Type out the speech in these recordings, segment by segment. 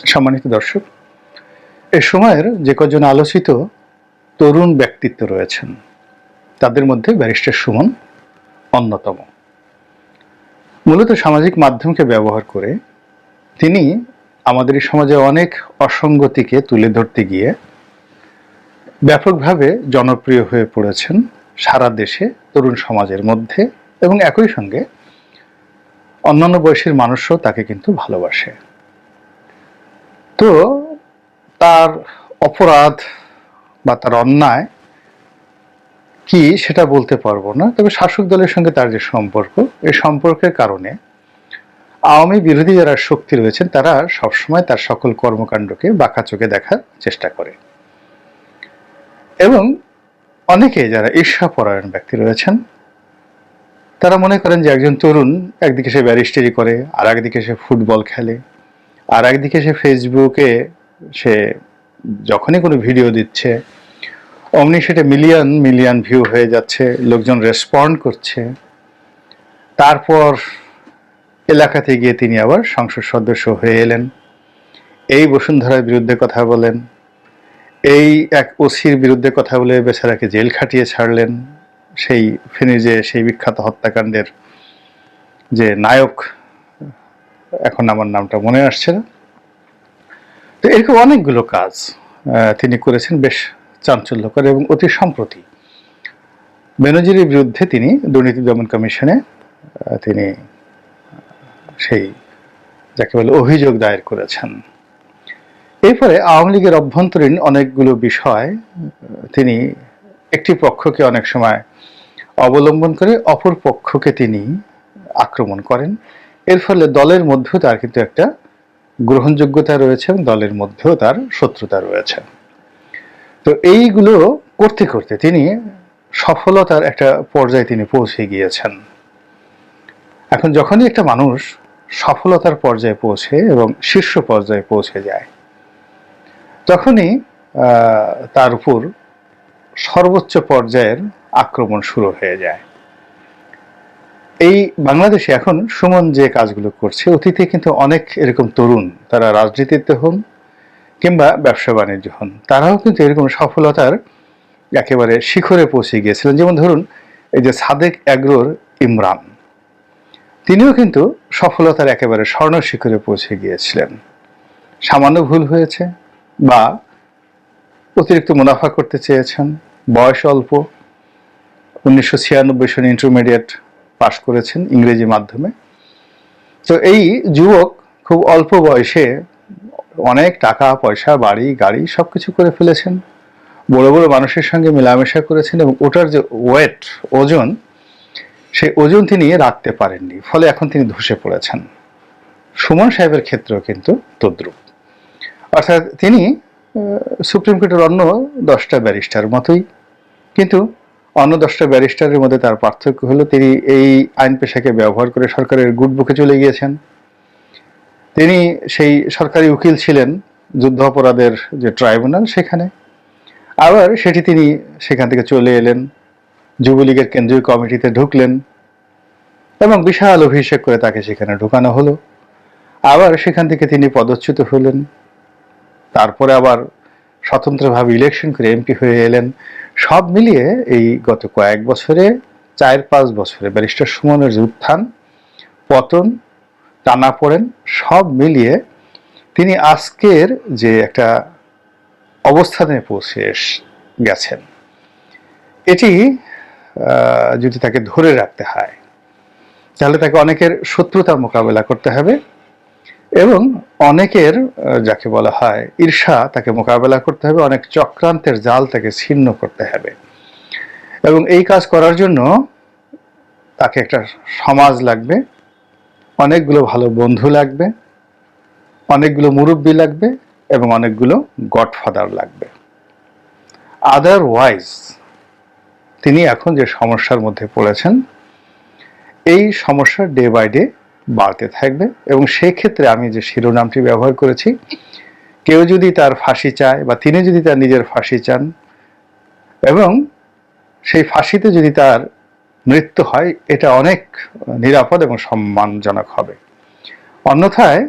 সম্মানিত দর্শক, এ সময়ের যে কজন আলোচিত তরুণ ব্যক্তিত্ব রয়েছেন, তাদের মধ্যে ব্যারিস্টার সুমন অন্যতম। মূলত সামাজিক মাধ্যমকে ব্যবহার করে তিনি আমাদের সমাজে অনেক অসঙ্গতিকে তুলে ধরতে গিয়ে ব্যাপকভাবে জনপ্রিয় হয়ে পড়েছেন সারা দেশে তরুণ সমাজের মধ্যে এবং একই সঙ্গে অন্যান্য বয়সের মানুষও তাকে কিন্তু ভালোবাসে। তো তার অপরাধ বা তার অন্যায় কি সেটা বলতে পারব না। তবে শাসক দলের সঙ্গে তার যে সম্পর্ক, এই সম্পর্কের কারণে আওয়ামী বিরোধী যারা শক্তি রয়েছেন, তারা সবসময় তার সকল কর্মকাণ্ডকে বাঁকা চোখে দেখার চেষ্টা করে। এবং অনেকে যারা ঈর্ষাপরায়ণ ব্যক্তি রয়েছেন, তারা মনে করেন যে একজন তরুণ একদিকে সে ব্যারিস্টারি করে আর একদিকে সে ফুটবল খেলে। আর একদিকে সে ফেসবুকে সে যখনই কোনো ভিডিও দিচ্ছে, অমনি সেটা মিলিয়ন মিলিয়ন ভিউ হয়ে যাচ্ছে, লোকজন রেসপন্ড করছে। তারপর এলাকাতে গিয়ে তিনি আবার সংসদ সদস্য হয়ে এলেন। এই বসুন্ধরার বিরুদ্ধে কথা বলেন। এই এক ওসির বিরুদ্ধে কথা বলে বেচারাকে জেল খাটিয়ে ছাড়লেন। সেই ফেনী যে সেই বিখ্যাত হত্যাকাণ্ডের যে নায়ক এখন আমার নামটা মনে আসছে না। তো এরকম অনেকগুলো কাজ তিনি করেছেন বেশ চাঞ্চল্যকর এবং অতি সম্প্রতি। বেনজিরের বিরুদ্ধে তিনি দুর্নীতি দমন কমিশনে তিনি সেই যাকে বলে অভিযোগ দায়ের করেছেন। এরপরে আওয়ামী লীগের অভ্যন্তরীণ অনেকগুলো বিষয় তিনি একটি পক্ষকে অনেক সময় অবলম্বন করে অপর পক্ষকে তিনি আক্রমণ করেন। এর ফলে দলের মধ্যেও তার কিন্তু একটা গ্রহণযোগ্যতা রয়েছে এবং দলের মধ্যেও তার শত্রুতা রয়েছে। তো এইগুলো করতে করতে তিনি সফলতার একটা পর্যায়ে তিনি পৌঁছে গিয়েছেন। এখন যখনই একটা মানুষ সফলতার পর্যায়ে পৌঁছে এবং শীর্ষ পর্যায়ে পৌঁছে যায়, তখনই তার উপর সর্বোচ্চ পর্যায়ের আক্রমণ শুরু হয়ে যায়। এই বাংলাদেশে এখন সুমন যে কাজগুলো করছে, অতীতে কিন্তু অনেক এরকম তরুণ, তারা রাজনীতিতে হন কিংবা ব্যবসা বাণিজ্য হন, তারাও কিন্তু এরকম সফলতার একেবারে শিখরে পৌঁছে গিয়েছিলেন। যেমন ধরুন, এই যে সাদেক অ্যাগ্রোর ইমরান, তিনিও কিন্তু সফলতার একেবারে স্বর্ণ শিখরে পৌঁছে গিয়েছিলেন। সামান্য ভুল হয়েছে বা অতিরিক্ত মুনাফা করতে চেয়েছেন, বয়স অল্প, উনিশশো ছিয়ানব্বই সনে ইন্টারমিডিয়েট পাশ করেছেন ইংরেজি মাধ্যমে। তো এই যুবক খুব অল্প বয়সে অনেক টাকা, পয়সা, বাড়ি, গাড়ি সব কিছু করে ফেলেছেন। বড় বড় মানুষের সঙ্গে মেলামেশা করেছেন এবং ওটার যে ওয়েট, ওজন, সেই ওজন তিনি রাখতে পারেননি। ফলে এখন তিনি ধসে পড়েছেন। সুমন সাহেবের ক্ষেত্রেও কিন্তু তদ্রুপ। অর্থাৎ তিনি সুপ্রিম কোর্টের অন্য দশটা ব্যারিস্টার মতোই। কিন্তু অন্য দশটা ব্যারিস্টারের মধ্যে তার পার্থক্য হলো তিনি এই আইন পেশাকে ব্যবহার করে সরকারের গুড বুকে চলে গিয়েছেন। তিনি সেই সরকারি উকিল ছিলেন যুদ্ধ অপরাধের যে ট্রাইব্যুনাল সেখানে। আবার সেটি তিনি সেখান থেকে চলে এলেন, যুবলীগের কেন্দ্রীয় কমিটিতে ঢুকলেন এবং বিশাল অভিষেক করে তাকে সেখানে ঢুকানো হলো। আবার সেখান থেকে তিনি পদচ্যুত হলেন। তারপরে আবার স্বতন্ত্রভাবে ইলেকশন করে এমপি হয়ে এলেন। সব মিলিয়ে এই গত কয়েক বছরে, চার পাঁচ বছরে ব্যারিস্টার সুমনের যে উত্থান, পতন টানা পড়েন সব মিলিয়ে তিনি আজকের যে একটা অবস্থানে পৌঁছে গেছেন। এটি যদি তাকে ধরে রাখতে হয়, তাহলে তাকে অনেকের শত্রুতার মোকাবেলা করতে হবে। এবং অনেকের যাকে বলা হয় ঈর্ষা তাকে মোকাবেলা করতে হবে, অনেক চক্রান্তের জাল তাকে ছিন্ন করতে হবে। এবং এই কাজ করার জন্য তাকে একটা সমাজ লাগবে, অনেকগুলো ভালো বন্ধু লাগবে, অনেকগুলো মুরব্বী লাগবে এবং অনেকগুলো গডফাদার লাগবে। আদারওয়াইজ তিনি এখন যে সমস্যার মধ্যে পড়েছেন, এই সমস্যা ডে বাই ডে বাড়তে থাকবে। এবং সেই ক্ষেত্রে আমি যে শিরোনামটি ব্যবহার করেছি, কেউ যদি তার ফাঁসি চায় বা তিনি যদি তার নিজের ফাঁসি চান এবং সেই ফাঁসিতে যদি তার মৃত্যু হয়, এটা অনেক নিরাপদ এবং সম্মানজনক হবে। অন্যথায়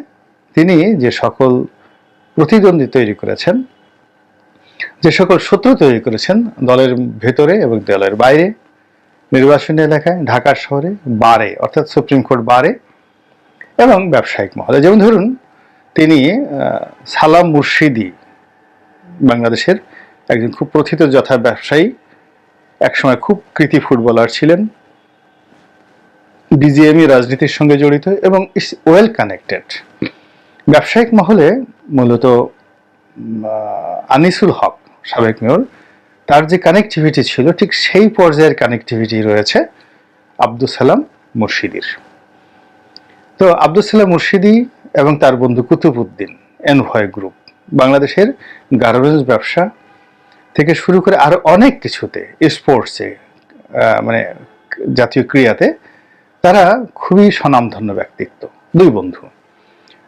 তিনি যে সকল প্রতিদ্বন্দ্বী তৈরি করেছেন, যে সকল শত্রু তৈরি করেছেন দলের ভেতরে এবং দলের বাইরে, নির্বাচনী এলাকায় ঢাকা শহরে, বারে, অর্থাৎ সুপ্রিম কোর্ট বারে এবং ব্যবসায়িক মহলে। যেমন ধরুন, তিনি সালাম মুর্শিদি বাংলাদেশের একজন খুব প্রথিত যথা ব্যবসায়ী, একসময় খুব কৃতি ফুটবলার ছিলেন, বিজিএমই রাজনীতির সঙ্গে জড়িত এবং ইস, ওয়েল কানেক্টেড। ব্যবসায়িক মহলে মূলত আনিসুল হক, সাবেক মেয়র, তার যে কানেক্টিভিটি ছিল, ঠিক সেই পর্যায়ের কানেক্টিভিটি রয়েছে আব্দুল সালাম মুর্শিদির। তো আব্দুল সালাম মুর্শিদি এবং তার বন্ধু কুতুবুদ্দিন এনভয় গ্রুপ, বাংলাদেশের গার্মেন্টস ব্যবসা থেকে শুরু করে আরও অনেক কিছুতে, স্পোর্টসে মানে জাতীয় ক্রীড়াতে তারা খুবই স্বনামধন্য ব্যক্তিত্ব, দুই বন্ধু।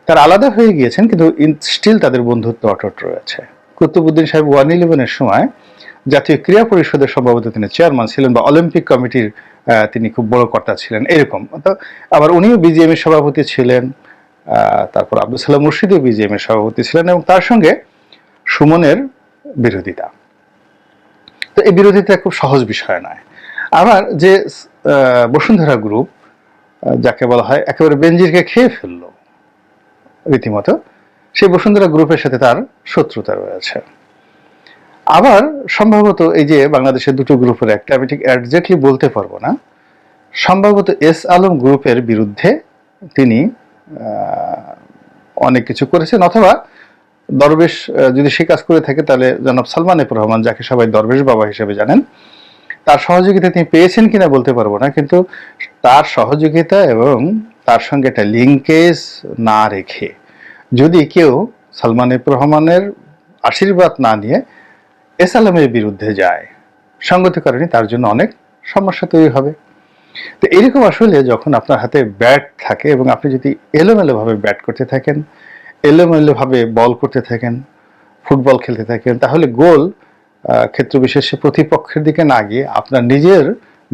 তারা আলাদা হয়ে গিয়েছেন কিন্তু স্টিল তাদের বন্ধুত্ব অটট রয়েছে। কুতুবুদ্দিন সাহেব ওয়ান ইলেভেনের সময় জাতীয় ক্রীড়া পরিষদের সম্ভবত তিনি চেয়ারম্যান ছিলেন বা অলিম্পিক কমিটির তিনি খুব বড় কর্তা ছিলেন, এরকম। তো আবার উনিও বিজিএম এর সভাপতি ছিলেন তারপর আব্দুল সালাম মুর্শিদও বিজিএম এর সভাপতি ছিলেন এবং তার সঙ্গে সুমনের বিরোধিতা। তো এই বিরোধিতা খুব সহজ বিষয় নয়। আবার যে বসুন্ধরা গ্রুপ যাকে বলা হয় একেবারে বেঞ্জিরকে খেয়ে ফেলল, রীতিমতো, সেই বসুন্ধরা গ্রুপের সাথে তার শত্রুতা রয়েছে। আবার সম্ভবত এই যে বাংলাদেশের দুটো গ্রুপের একটা, আমি ঠিক অ্যাডজেক্টলি বলতে পারব না। সম্ভবত এস আলম গ্রুপের বিরুদ্ধে তিনি অনেক কিছু করেছেন। অথবা দরবেশ যদি সে কাজ করে থাকে, তাহলে জনাব সালমান এফ রহমান, যাকে সবাই দরবেশ বাবা হিসেবে জানেন, তার সহযোগিতা তিনি পেয়েছেন কিনা বলতে পারব না, কিন্তু তার সহযোগিতা এবং তার সঙ্গে একটা লিঙ্কেজ না রেখে যদি কেউ সালমান এফ রহমানের আশীর্বাদ না নিয়ে এস আলমের বিরুদ্ধে যায়। সঙ্গত কারণে তার জন্য অনেক সমস্যা তৈরি হবে। তো এরকম আসলে যখন আপনার হাতে ব্যাট থাকে এবং আপনি যদি এলোমেলোভাবে ব্যাট করতে থাকেন, এলোমেলোভাবে বল করতে থাকেন ফুটবল খেলতে থাকেন, তাহলে গোল ক্ষেত্র বিশেষে প্রতিপক্ষের দিকে না গিয়ে আপনার নিজের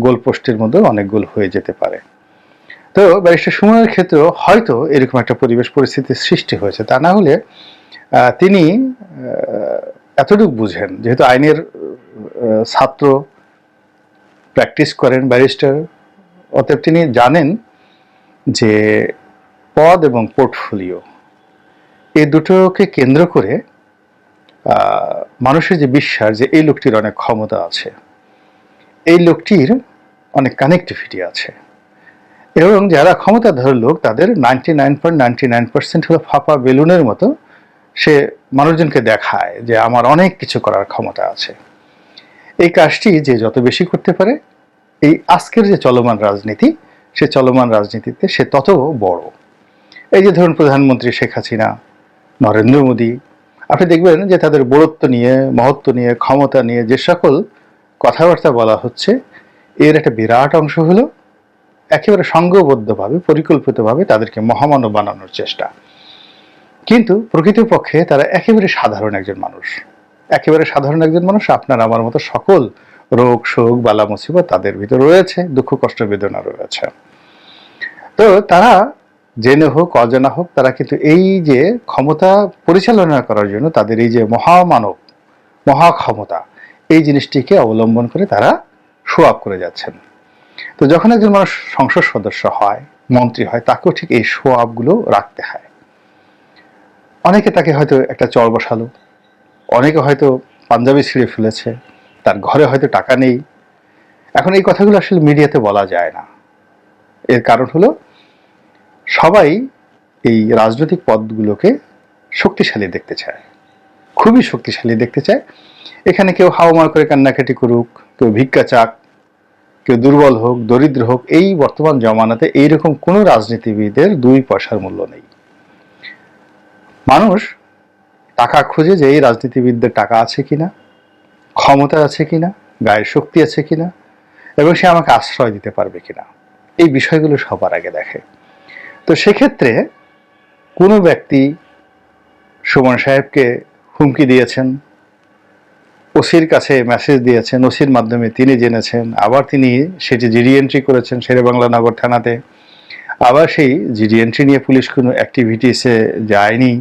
গোল পোস্টের মধ্যে অনেক গোল হয়ে যেতে পারে। তো ব্যারিস্টার সুমনের ক্ষেত্রেও হয়তো এরকম একটা পরিবেশ, পরিস্থিতির সৃষ্টি হয়েছে। তা না হলে তিনি এতটুকু বুঝেন, যেহেতু আইনের ছাত্র প্র্যাকটিস করেন ব্যারিস্টার, অতএব তিনি জানেন যে পদ এবং পোর্টফোলিও এই দুটোকে কেন্দ্র করে মানুষের যে বিশ্বাস যে এই লোকটির অনেক ক্ষমতা আছে, এই লোকটির অনেক কানেক্টিভিটি আছে। এবং যারা ক্ষমতাধর লোক, তাদের ninety nine point ninety nine percent হলো ফাঁপা বেলুনের মতো সে মানুষজনকে দেখায় যে আমার অনেক কিছু করার ক্ষমতা আছে। এই কাজটি যে যত বেশি করতে পারে, এই আজকের যে চলমান রাজনীতি, সে চলমান রাজনীতিতে সে তত বড়। এই যে ধরুন প্রধানমন্ত্রী শেখ হাসিনা, নরেন্দ্র মোদী, আপনি দেখবেন যে তাদের বড়ত্ব নিয়ে, মহত্ব নিয়ে, ক্ষমতা নিয়ে যে সকল কথাবার্তা বলা হচ্ছে, এর একটা বিরাট অংশ হলো একেবারে সংঘবদ্ধভাবে পরিকল্পিতভাবে তাদেরকে মহামানব বানানোর চেষ্টা। কিন্তু প্রকৃতপক্ষে তারা একেবারে সাধারণ একজন মানুষ। একেবারে সাধারণ একজন মানুষ, আপনার আমার মতো সকল রোগ, শোক, বালা, মুসিবত তাদের ভিতর রয়েছে, দুঃখ, কষ্ট, বেদনা রয়েছে। তো তারা জেনে হোক, অজানা হোক, তারা কিন্তু এই যে ক্ষমতা পরিচালনা করার জন্য তাদের এই যে মহামানব মহা ক্ষমতা এই জিনিসটিকে অবলম্বন করে তারা শো আপ করে যাচ্ছেন। তো যখন একজন মানুষ সংসদ সদস্য হয়, মন্ত্রী হয়, তাকেও ঠিক এই শো রাখতে হয়। অনেকে তাকে হয়তো একটা চর বসালো। অনেকে হয়তো পাঞ্জাবি ছিঁড়ে ফেলেছে, তার ঘরে হয়তো টাকা নেই। এখন এই কথাগুলো আসলে মিডিয়াতে বলা যায় না। এর কারণ হলো, সবাই এই রাজনৈতিক পদগুলোকে শক্তিশালী দেখতে চায়। খুবই শক্তিশালী দেখতে চায়। এখানে কেউ হাওমার করে কান্নাকাটি করুক, কেউ ভিক্ষা চাক, কেউ দুর্বল হোক, দরিদ্র হোক, এই বর্তমান জমানাতে এইরকম কোনো রাজনীতিবিদের দুই পয়সার মূল্য নেই। মানুষ টাকা খুঁজে যে এই রাজনীতিবিদদের টাকা আছে কিনা, ক্ষমতা আছে কিনা, গায়ের শক্তি আছে কিনা, এবং সে আমাকে আশ্রয় দিতে পারবে কিনা, এই বিষয়গুলো সবার আগে দেখে। তো সেক্ষেত্রে কোনো ব্যক্তি সুমন সাহেবকে হুমকি দিয়েছেন, ওসির কাছে মেসেজ দিয়েছেন, ওসির মাধ্যমে তিনি জেনেছেন, আবার তিনি সেটি জিডি এন্ট্রি করেছেন শেরেবাংলা নগর থানাতে, আবার সেই জিডি এন্ট্রি নিয়ে পুলিশ কোনো অ্যাক্টিভিটিসে যায়নি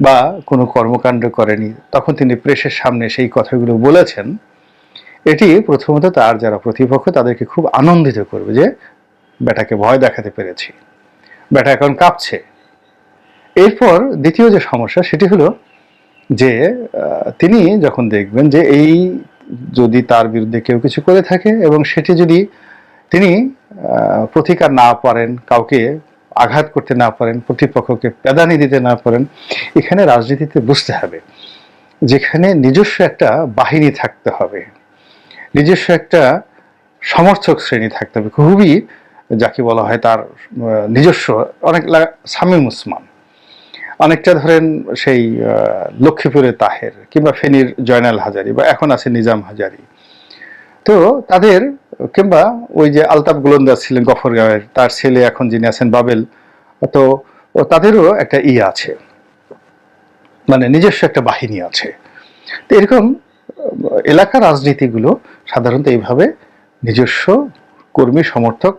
বা কোনো কর্মকাণ্ড করেনি, তখন তিনি প্রেসের সামনে সেই কথাগুলো বলেছেন। এটি প্রথমত তার যারা প্রতিপক্ষ, তাদেরকে খুব আনন্দিত করবে যে বেটাকে ভয় দেখাতে পেরেছি। বেটা এখন কাঁপছে। এরপর দ্বিতীয় যে সমস্যা, সেটি হলো যে তিনি যখন দেখবেন যে, এই যদি তার বিরুদ্ধে কেউ কিছু করে থাকে এবং সেটি যদি তিনি প্রতিকার না পারেন কাউকে আঘাত করতে না পারেন, প্রতিপক্ষকে প্যাদানি দিতে না পারেন, এখানে রাজনীতিতে বুঝতে হবে যেখানে নিজস্ব একটা বাহিনী থাকতে হবে, নিজস্ব একটা সমর্থক শ্রেণি থাকতে হবে। খুবই যাকে বলা হয় তার নিজস্ব, অনেক সামিম উসমান। অনেকটা ধরেন সেই লক্ষ্মীপুরের তাহের কিংবা ফেনীর জয়নাল হাজারি বা এখন আছে নিজাম হাজারি। তো তাদের, কিংবা ওই যে আলতাফ গোলন্দাজ ছিলেন গফরগাঁওয়ের, তার ছেলে এখন যিনি আছেন বাবেল, তো তাদেরও একটা ই আছে। মানে নিজস্ব একটা বাহিনী আছে। তো এরকম, এলাকা রাজনীতিগুলো সাধারণত এইভাবে নিজস্ব কর্মী, সমর্থক,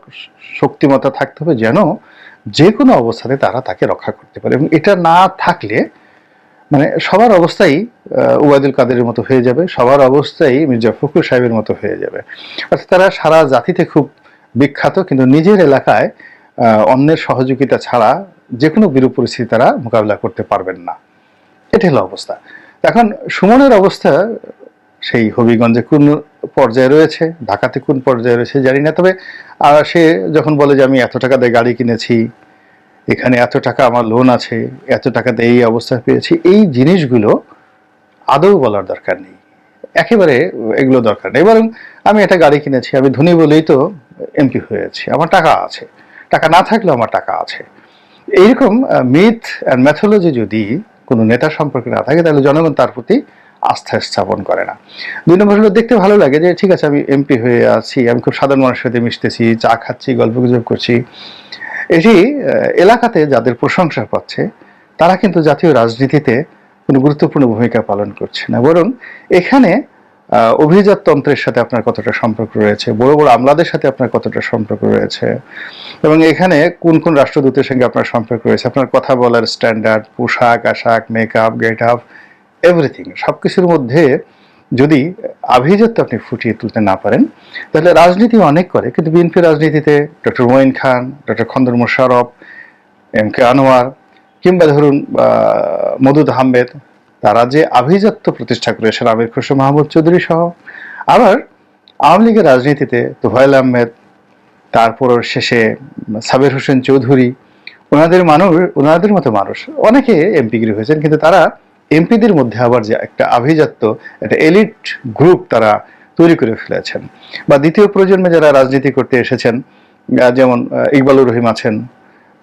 শক্তিমত্তা থাকতে হবে যেন যে কোনো অবস্থাতে তারা তাকে রক্ষা করতে পারে। এবং এটা না থাকলে মানে সবার অবস্থাই ওবায়দুল কাদেরের মতো হয়ে যাবে, সবার অবস্থাই মির্জা ফখরুল সাহেবের মতো হয়ে যাবে। অর্থাৎ তারা সারা জাতিতে খুব বিখ্যাত, কিন্তু নিজের এলাকায় অন্যের সহযোগিতা ছাড়া যে কোনো বিরূপ পরিস্থিতি তারা মোকাবিলা করতে পারবেন না। এটা হলো অবস্থা। এখন সুমনের অবস্থা সেই হবিগঞ্জে কোন পর্যায়ে রয়েছে, ঢাকাতে কোন পর্যায়ে রয়েছে জানি না, তবে সে যখন বলে যে আমি এত টাকা দিয়ে গাড়ি কিনেছি এখানে এত টাকা আমার লোন আছে, এত টাকাতে এই অবস্থা পেয়েছি। এই জিনিসগুলো আদৌ বলার দরকার নেই। একেবারে এগুলো দরকার নেই। বরং আমি একটা গাড়ি কিনেছি, আমি ধনী বলেই তো এমপি হয়েছি। আমার টাকা আছে। টাকা না থাকলেও আমার টাকা আছে। এইরকম মিথ অ্যান্ড ম্যাথোলজি যদি কোনো নেতা সম্পর্কে না থাকে, তাহলে জনগণ তার প্রতি আস্থা স্থাপন করে না। দুই নম্বর হলো, দেখতে ভালো লাগে যে, ঠিক আছে, আমি এমপি হয়ে আছি, আমি খুব সাধারণ মানুষের সাথে মিশতেছি, চা খাচ্ছি, গল্প গুজব করছি। এটি এলাকাতে যাদের প্রশংসা পাচ্ছে, তারা কিন্তু জাতীয় রাজনীতিতে কোনো গুরুত্বপূর্ণ ভূমিকা পালন করছে না। বরং এখানে অভিজাততন্ত্রের সাথে আপনার কতটা সম্পর্ক রয়েছে, বড় বড় আমলাদের সাথে আপনার কতটা সম্পর্ক রয়েছে, এবং এখানে কোন কোন রাষ্ট্রদূতের সঙ্গে আপনার সম্পর্ক রয়েছে, আপনার কথা বলার স্ট্যান্ডার্ড পোশাক, আশাক মেকআপ গেট আপ এভরিথিং সব কিছুর মধ্যে যদি আভিজাত্য আপনি ফুটিয়ে তুলতে না পারেন, তাহলে রাজনীতি অনেক করে, কিন্তু বিএনপি রাজনীতিতে doctor Moin Khan, doctor Khondokar Mosharraf M K Anwar, কিংবা ধরুন মদুদ আহমেদ, তারা যে আভিজাত্য প্রতিষ্ঠা করেছেন আমির খুশরো মাহমুদ চৌধুরী সহ। আবার আওয়ামী লীগের রাজনীতিতে তোফায়েল আহমেদ, তারপর শেষে সাবির হোসেন চৌধুরী, ওনাদের মানুষ, ওনাদের মতো মানুষ, অনেকে এমপিগিরি হয়েছেন, কিন্তু তারা এমপিদের মধ্যে আবার যে একটা আভিজাত্য, একটা এলিট গ্রুপ তারা তৈরি করে ফেলেছেন। বা দ্বিতীয় প্রজন্মে যারা রাজনীতি করতে এসেছেন যেমন ইকবালুর রহিম আছেন,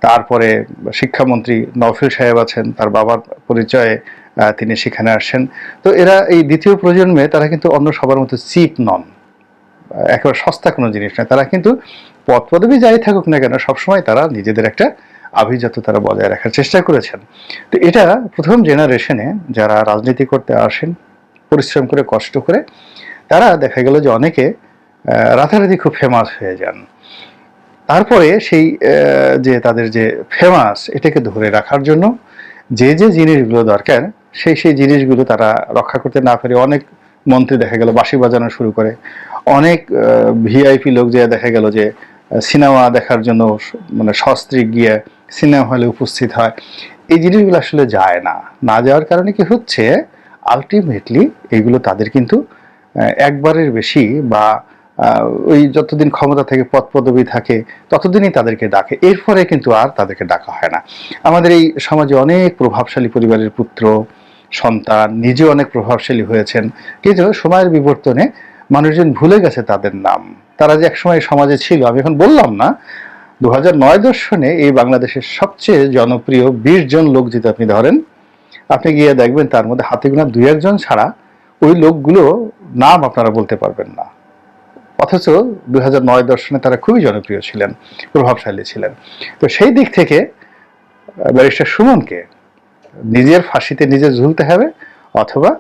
তারপরে শিক্ষামন্ত্রী নওফিল সাহেব আছেন, তার বাবার পরিচয়ে তিনি সেখানে আসছেন। তো এরা এই দ্বিতীয় প্রজন্মে তারা কিন্তু অন্য সবার মতো চিপ নন। একেবারে সস্তা কোনো জিনিস নয়। তারা কিন্তু পদ পদবি যাই থাকুক না কেন, সবসময় তারা নিজেদের একটা আভিজাত্য তারা বজায় রাখার চেষ্টা করেছেন। তো এটা প্রথম জেনারেশনে যারা রাজনীতি করতে আসেন, পরিশ্রম করে, কষ্ট করে, তারা দেখা গেল যে অনেকে রাতারাতি খুব ফেমাস হয়ে যান। তারপরে সেই যে তাদের যে ফেমাস এটাকে ধরে রাখার জন্য যে যে জিনিসগুলো দরকার, সেই সেই জিনিসগুলো তারা রক্ষা করতে না পারে অনেক মন্ত্রী দেখা গেল বাঁশি বাজানো শুরু করে। অনেক ভিআইপি লোক যে দেখা গেল যে সিনেমা দেখার জন্য মানে সস্ত্রীক গিয়ে সিনেমা হলে উপস্থিত হয়। এই জিনিসগুলো আসলে যায় না। না যাওয়ার কারণে কি হচ্ছে আলটিমেটলি এইগুলো তাদের কিন্তু একবারের বেশি বা ওই যতদিন ক্ষমতা থেকে পদ পদবি থাকে, ততদিনই তাদেরকে ডাকে। এরপরে কিন্তু আর তাদেরকে ডাকা হয় না। আমাদের এই সমাজে অনেক প্রভাবশালী পরিবারের পুত্র, সন্তান নিজে অনেক প্রভাবশালী হয়েছেন। কিন্তু সময়ের বিবর্তনে মানুষজন ভুলে গেছে তাদের নাম। তারা যে একসময় সমাজে ছিল, আমি এখন বললাম না দু দর্শনে এই বাংলাদেশের সবচেয়ে জনপ্রিয় বিশ জন লোক যদি আপনি ধরেন, আপনি গিয়ে দেখবেন তার মধ্যে হাতে গোনা দুই একজন ছাড়া ওই লোকগুলো নাম আপনারা বলতে পারবেন না। অথচ নয় দর্শনে তারা খুবই জনপ্রিয় ছিলেন, প্রভাবশালী ছিলেন। তো সেই দিক থেকে, ব্যারিস্টার সুমনকে নিজের ফাঁসিতে নিজে ঝুলতে হবে অথবা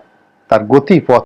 তার গতি পথ